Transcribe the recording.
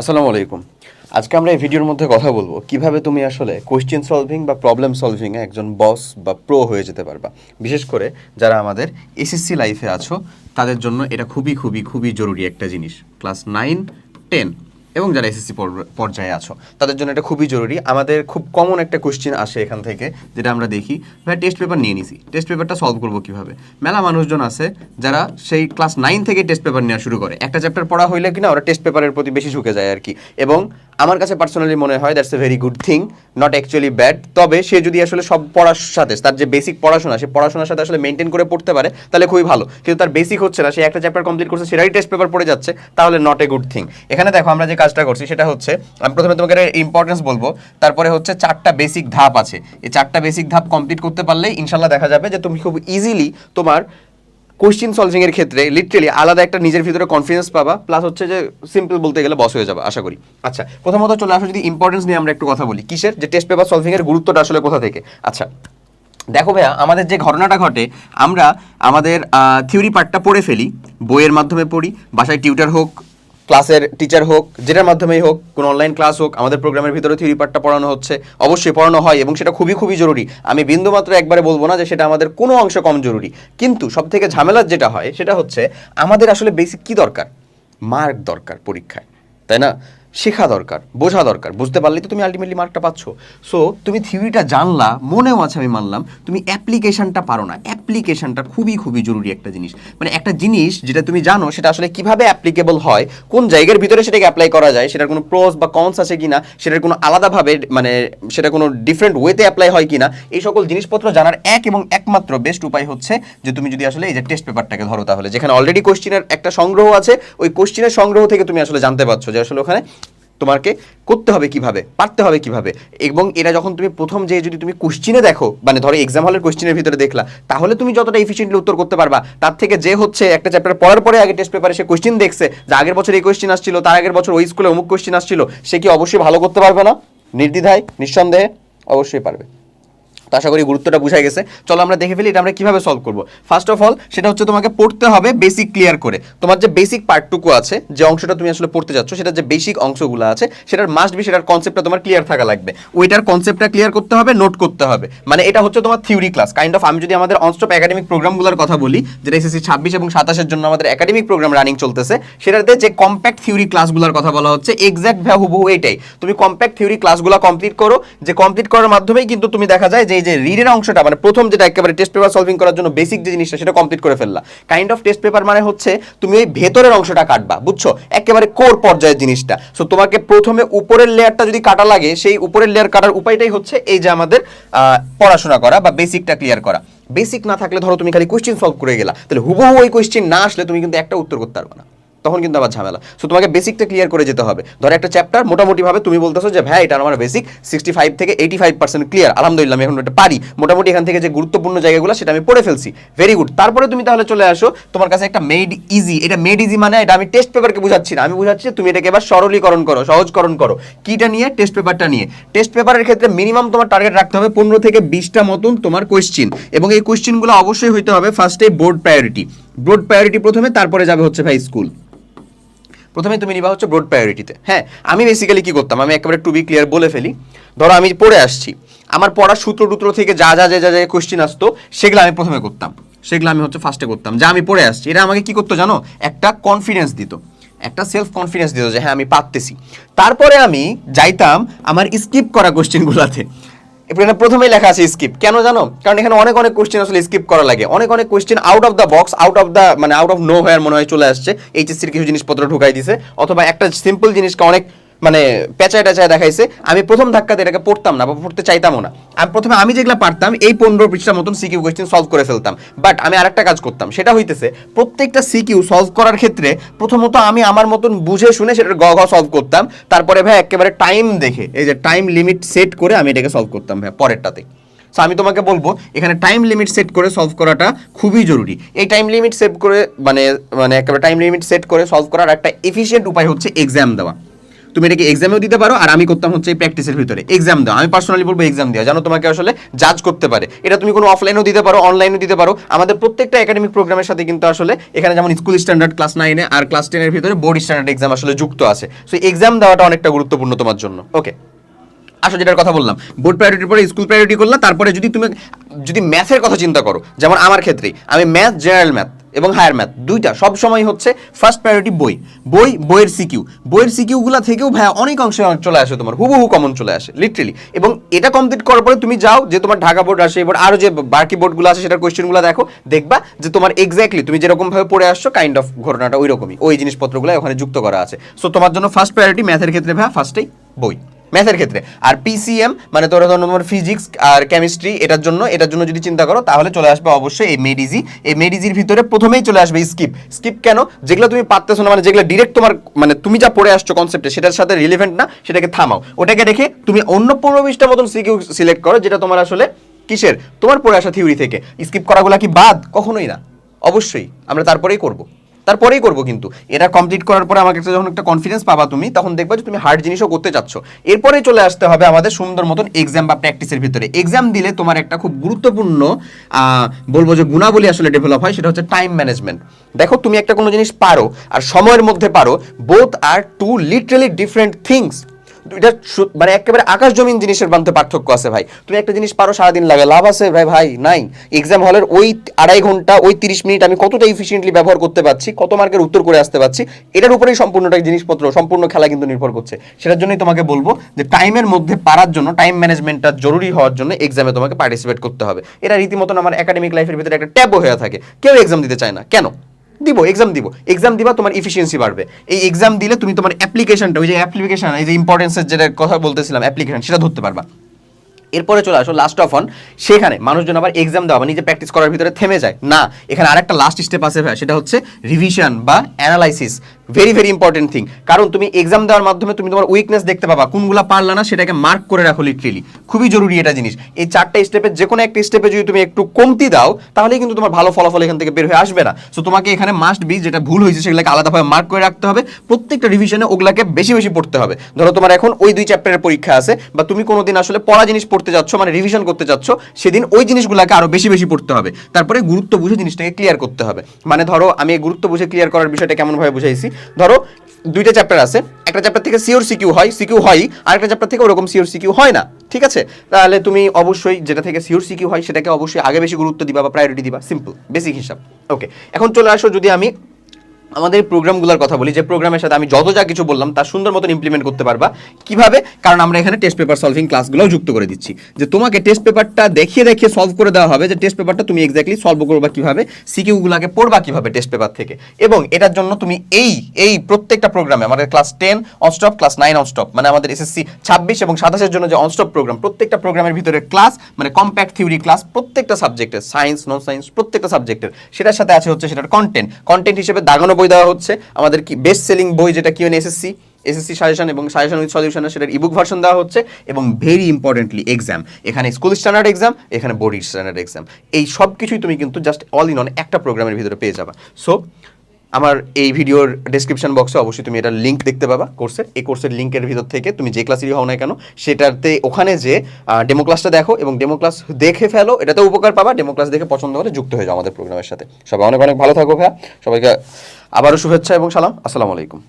আসসালামু আলাইকুম। আজকে আমরা এই ভিডিওর মধ্যে কথা বলব কীভাবে তুমি আসলে কোয়েশ্চেন সলভিং বা প্রবলেম সলভিংয়ে একজন বস বা প্রো হয়ে যেতে পারবা। বিশেষ করে যারা আমাদের এসএসসি লাইফে আছো, তাদের জন্য এটা খুবই খুবই খুবই জরুরি একটা জিনিস। ক্লাস নাইন টেন এবং যারা এসএসসি পর্যায়ে আছো, তাদের জন্য এটা খুবই জরুরি। আমাদের খুব কমন একটা কোশ্চেন আসে এখান থেকে, যেটা আমরা দেখি। ভাই টেস্ট পেপার নিয়ে নিছি। টেস্ট পেপারটা সলভ করব কীভাবে? মেলা মানুষজন আছে যারা সেই ক্লাস নাইন থেকে টেস্ট পেপার নেওয়া শুরু করে। একটা চ্যাপ্টার পড়া হইলে কিনা ওরা টেস্ট পেপারের প্রতি বেশি ঝুঁকে যায় আর কি। এবং আমার কাছে পার্সোনালি মনে হয় that's a very good thing not actually bad তবে সে যদি আসলে সব পড়ার সাথে, তার যে বেসিক পড়াশোনা, সে পড়াশোনার সাথে আসলে মেনটেন করে পড়তে পারে, তাহলে খুবই ভালো। কিন্তু তার বেসিক হচ্ছে না, সে একটা চ্যাপ্টার কমপ্লিট করছে, সেটাই টেস্ট পেপার পড়ে যাচ্ছে, তাহলে নট এ গুড থিং এখানে দেখো, আমরা যে কাজটা করছি সেটা হচ্ছে, আমি প্রথমে তোমাকে ইম্পর্টেন্স বলব, তারপরে হচ্ছে চারটা বেসিক ধাপ আছে। এই চারটা বেসিক ধাপ কমপ্লিট করতে পারলেই ইনশাল্লাহ দেখা যাবে যে তুমি খুব ইজিলি তোমার কোশ্চিন সলভিং এর ক্ষেত্রে লিটারেলি আলাদা একটা নিজের ভিতরে কনফিডেন্স পাবা প্লাস হচ্ছে যে সিম্পল বলতে গেলে বস হয়ে যাবে, আশা করি। আচ্ছা প্রথমত চলে আসো যদি ইম্পর্টেন্স নিয়ে আমরা একটু কথা বলি। কিসের? যে টেস্ট পেপার সলভিং এর গুরুত্বটা আসলে কোথা থেকে? আচ্ছা দেখো ভাইয়া, আমাদের যে ঘটনাটা ঘটে, আমরা আমাদের থিওরি পার্টটা পড়ে ফেলি, বইয়ের মাধ্যমে পড়ি, বাসায় টিউটার হোক ক্লাসের টিচার হোক, যেটার মাধ্যমেই হোক, কোনো অনলাইন ক্লাস হোক, আমাদের প্রোগ্রামের ভিতরে থিওরি পার্টটা পড়ানো হচ্ছে, অবশ্যই পড়ানো হয় এবং সেটা খুবই খুবই জরুরি। আমি বিন্দুমাত্র একবারে বলব না যে সেটা আমাদের কোনো অংশ কম জরুরি। কিন্তু সব থেকে ঝামেলার যেটা হয়, সেটা হচ্ছে আমাদের আসলে বেসিক কি দরকার? মার্ক দরকার পরীক্ষায়, তাই না? শেখা দরকার, বোঝা দরকার। বুঝতে পারলেই তো তুমি আলটিমেটলি মার্কটা পাচ্ছ। সো তুমি থিওরিটা জানলা, মনেও আছে আমি মানলাম, তুমি অ্যাপ্লিকেশনটা পারো না। অ্যাপ্লিকেশনটা খুবই খুবই জরুরি একটা জিনিস। মানে একটা জিনিস যেটা তুমি জানো, সেটা আসলে কীভাবে অ্যাপ্লিকেবল হয়, কোন জায়গার ভিতরে সেটাকে অ্যাপ্লাই করা যায়, সেটার কোনো প্রোস বা কনস আছে কিনা, সেটার কোনো আলাদাভাবে মানে সেটা কোনো ডিফারেন্ট ওয়েতে অ্যাপ্লাই হয় কিনা, এই সকল জিনিসপত্র জানার এক এবং একমাত্র বেস্ট উপায় হচ্ছে যে তুমি যদি আসলে এই যে টেস্ট পেপারটাকে ধরো তাহলে, যেখানে অলরেডি কোশ্চিনের একটা সংগ্রহ আছে, ওই কোশ্চিনের সংগ্রহ থেকে তুমি আসলে জানতে পারছ যে আসলে ওখানে তোমাকে করতে হবে কীভাবে, পারতে হবে কীভাবে? এবং এরা যখন তুমি প্রথম যে যদি তুমি কোশ্চিনে দেখো মানে ধরো এক্সাম হলের কোশ্চিনের ভিতরে দেখলা, তাহলে তুমি যতটা এফিসিয়েন্টলি উত্তর করতে পারবা। তার থেকে যে হচ্ছে একটা চ্যাপ্টার পড়ার পরে আগে টেস্ট পেপারে সে কোশ্চিন দেখছে, যে আগের বছর এই কোশ্চিন আসছিল, তার আগের বছর ওই স্কুলে অমুক কোশ্চিন আসছিল, সে কি অবশ্যই ভালো করতে পারবে না? নির্দ্বিধায়, নিঃসন্দেহে অবশ্যই পারবে। তো আশা করি গুরুত্বটা বুঝা গেছে। চলো আমরা দেখে ফেলি এটা আমরা কীভাবে সলভ করব। ফার্স্ট অফ অল সেটা হচ্ছে তোমাকে পড়তে হবে বেসিক ক্লিয়ার করে। তোমার যে বেসিক পার্টটুকু আছে, যে অংশটা তুমি আসলে পড়তে যাচ্ছ সেটা যে বেসিক অংশগুলো আছে, সেটার মাস্ট বি সেটার কনসেপ্টটা তোমার ক্লিয়ার থাকা লাগবে। ওইটার কনসেপ্টটা ক্লিয়ার করতে হবে নোট করতে হবে। মানে এটা হচ্ছে তোমার থিওরি ক্লাস কাইন্ড অফ আমি যদি আমাদের অনস্টপ একাডেমিক প্রোগ্রামগুলোর কথা বলি, যেটা এসএসসি ছাব্বিশ এবং সাতাশের জন্য আমাদের একাডেমিক প্রোগ্রাম রানিং চলতেছে, সেটাতে যে কম্প্যাক্ট থিওরি ক্লাসগুলোর কথা বলা হচ্ছে এক্স্যাক্ট ভ্যা হুবহু এইটাই। তুমি কম্প্যাক্ট থিওরি ক্লাসগুলো কমপ্লিট করো। যে কমপ্লিট করার মাধ্যমেই কিন্তু তুমি দেখা যায় যে এই যে রিডের অংশটা মানে প্রথম যেটা একেবারে টেস্ট পেপার সলভিং করার জন্য বেসিক যে জিনিসটা, সেটা কমপ্লিট করে ফেললা। কাইন্ড অফ টেস্ট পেপার মানে হচ্ছে তুমি ওই ভেতরের অংশটা কাটবা, বুঝছ? একেবারে কোর পর্যায়ের জিনিসটা। সো তোমাকে প্রথমে উপরের লেয়ারটা যদি কাটা লাগে, সেই উপরের লেয়ার কাটার উপায়টাই হচ্ছে এই যে আমাদের পড়াশোনা করা বা বেসিকটা ক্লিয়ার করা। বেসিক না থাকলে ধরো তুমি খালি কোশ্চেন সলভ করে গেলা। তাহলে হুবহু ওই কোশ্চেন না আসলে তুমি কিন্তু একটা উত্তর করতে পারবে না। তখন কিন্তু আবার ঝামেলা। সো তোমাকে বেসিকটা ক্লিয়ার করে যেতে হবে। ধরো একটা চ্যাপ্টার মোটামুটিভাবে তুমি বলতেছো যে, ভাই, এটা আমার বেসিক সিক্সটি ফাইভ থেকে এইটি ফাইভ পার্সেন্ট ক্লিয়ার আলহামদুলিল্লাহ, আমি এখন এটা পারি। মোটামুটি এখান থেকে যে গুরুত্বপূর্ণ জায়গাগুলো, সেটা আমি পড়ে ফেলছি। ভেরি গুড তারপরে তুমি তাহলে চলে আসো, তোমার কাছে একটা মেড ইজি এটা মেড ইজি মানে এটা আমি টেস্ট পেপারকে বুঝাচ্ছি না। আমি বুঝাচ্ছি তুমি এটাকে এবার সরলীকরণ করো, সহজকরণ করো। কিটা নিয়ে? টেস্ট পেপারটা নিয়ে। টেস্ট পেপারের ক্ষেত্রে মিনিমাম তোমার টার্গেট রাখতে হবে পনেরো থেকে বিশটা মতন তোমার কোয়েশ্চিন এবং এই কোয়েশ্চিনগুলো অবশ্যই হইতে হবে ফার্স্টে বোর্ড প্রায়োরিটি বোর্ড প্রায়োরিটি প্রথমে, তারপরে যাবে হচ্ছে ভাই স্কুল প্রথমে তুমি নিবা হচ্ছে ব্রড প্রায়োরিটিতে হ্যাঁ আমি বেসিক্যালি কি করতাম? আমি একেবারে টু বি ক্লিয়ার বলে ফেলি। ধরো আমি পড়ে আসছি। আমার পড়ার সূত্র টুত্র থেকে যা যা যা যা যা কোশ্চিন আসতো, সেগুলো আমি প্রথমে করতাম। সেগুলো আমি হচ্ছে ফার্স্টে করতাম। যা আমি পড়ে আসছি এটা আমাকে কি করতো জানো? একটা কনফিডেন্স দিত। একটা সেলফ কনফিডেন্স দিত যে হ্যাঁ আমি পারতেছি। তারপরে আমি যাইতাম আমার স্কিপ করা কোশ্চেনগুলোতে এখানে প্রথমেই লেখা আছে স্কিপ কেন জানো? কারণ এখানে অনেক অনেক কোশ্চেন আসলে স্কিপ করা লাগে। অনেক অনেক question out of the box out of the মানে আউট অফ নো হোয়ার মনে হয় চলে আসছে। এইচএসসির কিছু জিনিসপত্র ঢুকাই দিছে। অথবা একটা সিম্পল জিনিসকে অনেক মানে পেঁচায় টেচায় দেখাইছে, আমি প্রথম ধাক্কাতে এটাকে পড়তাম না বা পড়তে চাইতামও না। আমি প্রথমে আমি যেগুলো পারতাম, এই পনেরো পৃষ্ঠার মতন সিকিউ কোয়েশ্চেন সলভ করে ফেলতাম। বাট আমি আরেকটা কাজ করতাম, সেটা হইতেছে, প্রত্যেকটা সিকিউ সলভ করার ক্ষেত্রে প্রথমত আমি আমার মতন বুঝে শুনে সেটার গ ঘ সলভ করতাম। তারপরে ভাই একেবারে টাইম দেখে, এই যে টাইম লিমিট সেট করে আমি এটাকে সলভ করতাম ভাই পরেরটাতে। সো আমি তোমাকে বলব, এখানে টাইম লিমিট সেট করে সলভ করাটা খুবই জরুরি। এই টাইম লিমিট সেট করে মানে মানে একেবারে টাইম লিমিট সেট করে সলভ করার একটা এফিশিয়েন্ট উপায় হচ্ছে এক্সাম দেওয়া। তুমি এটাকে এক্সামেও দিতে পারো, আর আমি করতাম হচ্ছে প্র্যাকটিসের ভিতরে। এক্সাম দাও আমি পার্সোনালি বলব এক্সাম দেওয়া, যেন তোমাকে আসলে জাজ করতে পারে। এটা তুমি কোনো অফলাইনেও দিতে পারো অনলাইনেও দিতে পারো। আমাদের প্রত্যেকটা একাডেমিক প্রোগ্রামের সাথে কিন্তু আসলে এখানে যেমন স্কুল স্ট্যান্ডার্ড ক্লাস নাইনে আর ক্লাস টেনের ভিতরে বোর্ড স্ট্যান্ডার্ড এক্সাম আসলে যুক্ত আছে। সো এক্সাম দেওয়াটা অনেকটা গুরুত্বপূর্ণ তোমার জন্য। ওকে আসো, যেটার কথা বললাম। বোর্ড প্রায়োরিটির পরে স্কুল প্রায়োরিটি করলা, তারপরে যদি তুমি, যদি ম্যাথের কথা চিন্তা করো, যেমন আমার ক্ষেত্রে, আমি ম্যাথ জেনারেল ম্যাথ এবং হায়ার ম্যাথ দুইটা সব সময় হচ্ছে ফার্স্ট প্রায়োরিটি বই। বই, বইয়ের সিকিউ বইয়ের সিকিউগুলো থেকেও ভাইয়া অনেক অংশে চলে আসে তোমার, হুবহু কমন চলে আসে লিটারেলি এবং এটা কমপ্লিট করার পরে তুমি যাও যে তোমার ঢাকা বোর্ড আসে এবার আরও যে বাকি বোর্ডগুলো আছে সেটার কোয়েশ্চেনগুলো দেখো, দেখবা যে তোমার এক্স্যাক্টলি তুমি যেরকম ভাবে পড়ে আসছো কাইন্ড অফ ঘটনাটা ওই রকমই ওই জিনিসপত্রগুলো ওখানে যুক্ত করা আছে। সো তোমার জন্য ফার্স্ট প্রায়োরিটি ম্যাথের ক্ষেত্রে ভাইয়া ফার্স্টেই বই। ম্যাথের ক্ষেত্রে। আর পিসিএম মানে তোর ধরো তোমার ফিজিক্স আর কেমিস্ট্রি এটার জন্য এটার জন্য যদি চিন্তা করো, তাহলে চলে আসবে অবশ্যই এই মেডিজি এই মেডিজির ভিতরে প্রথমেই চলে আসবে স্কিপ স্কিপ কেন? যেগুলো তুমি পারতেছো না মানে যেগুলো ডিরেক্ট তোমার মানে তুমি যা পড়ে আসছো কনসেপ্টে সেটার সাথে রিলেভেন্ট না, সেটাকে থামাও। ওটাকে রেখে তুমি অন্য পনেরো বিশটা মতন সিকিউ সিলেক্ট করো, যেটা তোমার আসলে কিসের? তোমার পড়ে আসা থিওরি থেকে। স্কিপ করাগুলো কি বাদ? কখনোই না। অবশ্যই, আমরা তারপরেই করব। তারপরেই করব কিন্তু। এটা কমপ্লিট করার পরে আমাকে একটা যখন একটা কনফিডেন্স পাবা তুমি, তখন দেখবা যে তুমি হার্ড জিনিসও করতে চাচ্ছ। এরপরে চলে আসতে হবে আমাদের সুন্দর মতন এক্সাম বা প্র্যাকটিসের ভিতরে। এক্সাম দিলে তোমার একটা খুব গুরুত্বপূর্ণ বলব যে গুণাবলী আসলে ডেভেলপ হয়, সেটা হচ্ছে টাইম ম্যানেজমেন্ট দেখো, তুমি একটা কোনো জিনিস পারো আর সময়ের মধ্যে পারো both are two literally different things এটা মানে একেবারে আকাশ জমিন জিনিসের পার্থক্য আছে ভাই। তুমি একটা জিনিস পারো, সারাদিন লাগে লাভ আছে? ভাই ভাই, নাই। এক্সাম হলের ওই আড়াই ঘণ্টা, ওই তিরিশ মিনিট আমি কতটা ইফিসিয়েন্টলি ব্যবহার করতে পারছি, কত মার্কের উত্তর করে আসতে পারছি, এটার উপরেই সম্পূর্ণটা জিনিসপত্র, সম্পূর্ণ খেলা কিন্তু নির্ভর করছে। সেটার জন্যই তোমাকে বলব যে টাইমের মধ্যে পারার জন্য টাইম ম্যানেজমেন্টটা জরুরি হওয়ার জন্য এক্সামে তোমাকে পার্টিসিপেট করতে হবে। এটা রীতিমতন আমার একাডেমিক লাইফের ভিতরে একটা ট্যাবও হয়ে থাকে। কেউ এক্সাম দিতে চায় না। কেন? দিব এক্সাম দিব। এক্সাম দিবা, তোমার ইফিসিয়েন্সি বাড়বে। এই এক্সাম দিলে তুমি তোমার অ্যাপ্লিকেশনটা ওই যে অ্যাপ্লিকেশন এই যে ইম্পর্টেন্সের যেটা কথা বলতেছিলাম অ্যাপ্লিকেশন সেটা ধরতে পারবা। এরপরে চলে আসো লাস্ট অফ অন সেখানে মানুষজন আবার এক্সাম দেওয়া বা নিজে প্র্যাকটিস করার ভিতরে থেমে যায়। না, এখানে আরেকটা লাস্ট স্টেপ আছে ভাই সেটা হচ্ছে রিভিশন বা analysis very very important thing কারণ তুমি এক্সাম দেওয়ার মাধ্যমে তুমি তোমার উইকনেস দেখতে পাবা, কোনগুলো পারলা না সেটাকে মার্ক করে রাখো লিটারেলি খুবই জরুরি এটা জিনিস। এই চারটা স্টেপের যে কোনো একটা স্টেপে যদি তুমি একটু কমতি দাও, তাহলে কিন্তু তোমার ভালো ফলাফল এখান থেকে বের হয়ে আসবে না। সো তোমাকে এখানে মাস্ট বি যেটা ভুল হয়েছে, সেগুলোকে আলাদাভাবে মার্ক করে রাখতে হবে। প্রত্যেকটা রিভিশনে ওগুলাকে বেশি বেশি পড়তে হবে। ধরো তোমার এখন ওই দুই চ্যাপ্টারের পরীক্ষা আছে, বা তুমি কোনোদিন আসলে পড়া জিনিস পড়তে যাচ্ছ মানে রিভিশন করতে যাচ্ছ, সেদিন ওই জিনিসগুলোকে আরও বেশি বেশি পড়তে হবে। তারপরে গুরুত্ব বুঝে জিনিসটাকে ক্লিয়ার করতে হবে। মানে ধরো, আমি গুরুত্ব বুঝে ক্লিয়ার করার বিষয়টা কেমন ভাবে বুঝাইছি? ধরো, দুইটা চ্যাপ্টার আছে। একটা চ্যাপ্টার থেকে সিওর সিকিউ হয় সিকিউ হয় আর একটা চ্যাপ্টার থেকে ওরকম সিওর সিকিউ হয় না, ঠিক আছে? তাহলে তুমি অবশ্যই যেটা থেকে সিওর সিকিউ হয়, সেটাকে অবশ্যই আগে বেশি গুরুত্ব দিবা বা প্রায়োরিটি দিবা সিম্পল বেসিক হিসাব। ওকে এখন চলে আসো যদি আমি আমাদের প্রোগ্রামগুলোর কথা বলি, যে প্রোগ্রামের সাথে আমি যত যা কিছু বললাম, তার সুন্দর মতন ইমপ্লিমেন্ট করতে পারবা। কীভাবে? কারণ আমরা এখানে টেস্ট পেপার সলভিং ক্লাসগুলোও যুক্ত করে দিচ্ছি। যে তোমাকে টেস্ট পেপারটা দেখিয়ে দেখিয়ে সলভ করে দেওয়া হবে, যে টেস্ট পেপারটা তুমি এক্স্যাক্টলি সলভ করবা কীভাবে সিকিউগুলোকে পড়বা কীভাবে টেস্ট পেপার থেকে। এবং এটার জন্য তুমি এই এই প্রত্যেকটা প্রোগ্রামে আমাদের class ten nonstop class nine nonstop মানে আমাদের এসএসসি ছাব্বিশ এবং সাতাশের জন্য যে অনস্টপ প্রোগ্রাম প্রত্যেকটা প্রোগ্রামের ভিতরে ক্লাস মানে কম্প্যাক্ট থিওরি ক্লাস প্রত্যেকটা সাবজেক্টের সায়েন্স নন সায়েন্স প্রত্যেকটা সাবজেক্টের সেটার সাথে আছে হচ্ছে সেটার কন্টেন্ট কন্টেন্ট হিসেবে দাগানো বই দেওয়া হচ্ছে। আমাদের কি বেস্ট সেলিং বই যেটা কিউএন এসএসসি এসএসসি সাজেশন এবং সাজেশন উইথ সলিউশনের সেটার ইবুক ভার্সন দেওয়া হচ্ছে এবং ভেরি ইম্পর্টেন্টলি এক্সাম এখানে স্কুল স্ট্যান্ডার্ড এক্সাম এখানে বোর্ড স্ট্যান্ডার্ড এক্সাম এই সব কিছুই তুমি কিন্তু জাস্ট অল ইন অন একটা প্রোগ্রামের ভিতরে পেয়ে যাবা। সো আমার এই ভিডিওর ডেসক্রিপশন বক্সে অবশ্যই তুমি এটার লিঙ্ক দেখতে পাবা কোর্সের এই কোর্সের লিঙ্কের ভিতর থেকে তুমি যে ক্লাসেরই হও না কেন, সেটাতে ওখানে যে ডেমো ক্লাসটা দেখো এবং ডেমো ক্লাস দেখে ফেলো এটাতে উপকার পাবা। ডেমো ক্লাস দেখে পছন্দ হলে যুক্ত হয়ে যাও আমাদের প্রোগ্রামের সাথে। সবাই অনেক অনেক ভালো থাকো ভাইয়া। সবাইকে আবারও শুভেচ্ছা এবং সালাম। আসসালামু আলাইকুম।